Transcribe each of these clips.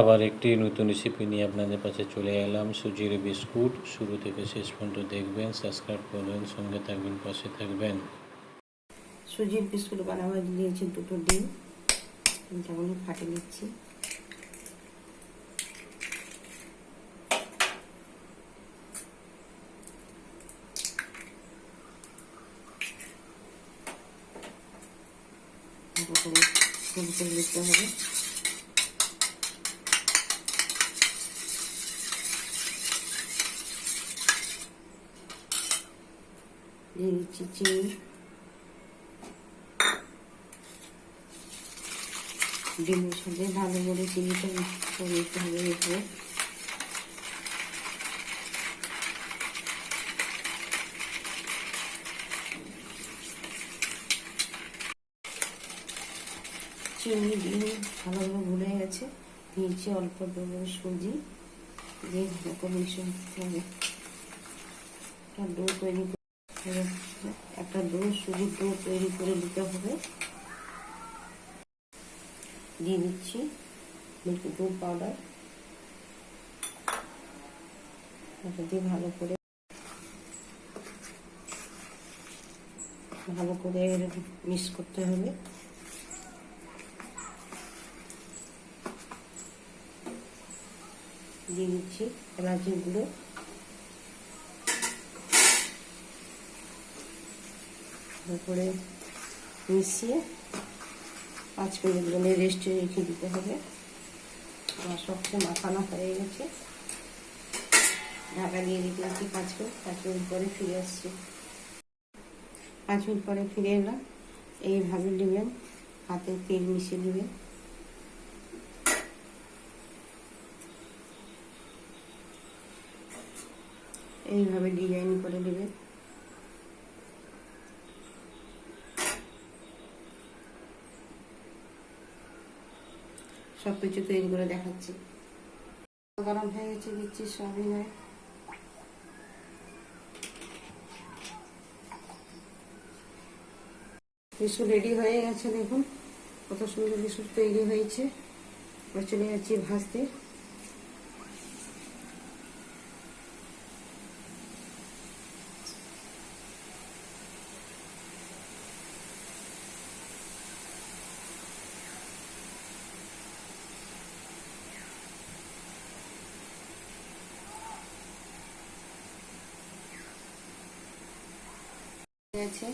আবার একটি নতুন রেসিপি নিয়ে আপনাদের কাছে চলে এলাম। সুজির বিস্কুট। শুরু থেকে শেষ পর্যন্ত দেখবেন সাবস্ক্রাইব করবেন, সঙ্গে থাকবেন, পাশে থাকবেন। সুজির বিস্কুট বানাবার নিয়েছি দুটো ডিম। ডিমটাগুলো ফাটে নিচ্ছি। গোল করে হবে। দিয়ে দিচ্ছি চিনি ডিমের সাথে ভালো করে চিনিটা মিক্স করে নিতে হবে এরপরে চিনি ডিম ভালোভাবে ভুলে গেছে। দিয়েছি অল্প পরিমাণে সুজি। দিয়ে ভালো করে দিতে হবে। ডো তৈরি একটা ডো সুজির ডো তৈরি করে দিতে হবে। দিয়ে দিচ্ছি মিল্কি দুধ পাউডার এটা দিয়ে ভালো করে ভালো করে মিক্স করতে হবে। দিয়ে দিচ্ছি এলাচি গুঁড়ো। করে মিশিয়ে পাঁচ মিনিট জন্য রেস্টে রেখে দিতে হবে। আমার সবচেয়ে মাখানো হয়ে গেছে। ঢাকা দিয়ে দিতে পাঁচ মিনিট পাঁচ মিনিট পরে ফিরে আসছি। পাঁচ মিনিট পরে ফিরে এলাম। এইভাবে নেবেন হাতে তেল মিশিয়ে নেবেন এইভাবে ডিজাইন করে নেবেন সব কিছু তৈরি করে দেখাচ্ছি। গরম হয়ে গেছে, দিচ্ছি নয়। বিস্কুট রেডি হয়ে গেছে দেখুন, কত সুন্দর বিশু তৈরি হয়েছে। চলে যাচ্ছি ভাজতে। আছে।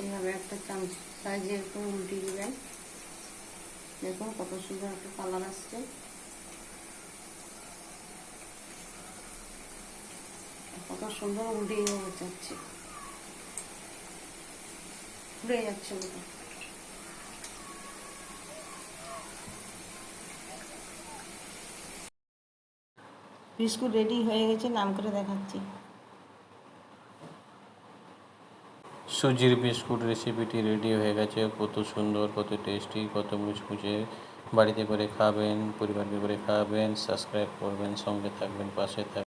এইভাবে একটা চামচ। সাইজে এরকম উল্টে দিবেন। দেখুন কত সুন্দর একটা কালার আসছে। কত সুন্দর উল্টে যাচ্ছে। উড়ে যাচ্ছে বিস্কুট রেডি হয়ে গেছে, নাম করে দেখাচ্ছি। সুজির বিস্কুট রেসিপিটি রেডি হয়ে গেছে। কত সুন্দর, কত টেস্টি কত মুচমুচে। বাড়িতে করে খাবেন, পরিবারকে করে খাবেন সাবস্ক্রাইব করবেন, সঙ্গে থাকবেন, পাশে থাকবেন।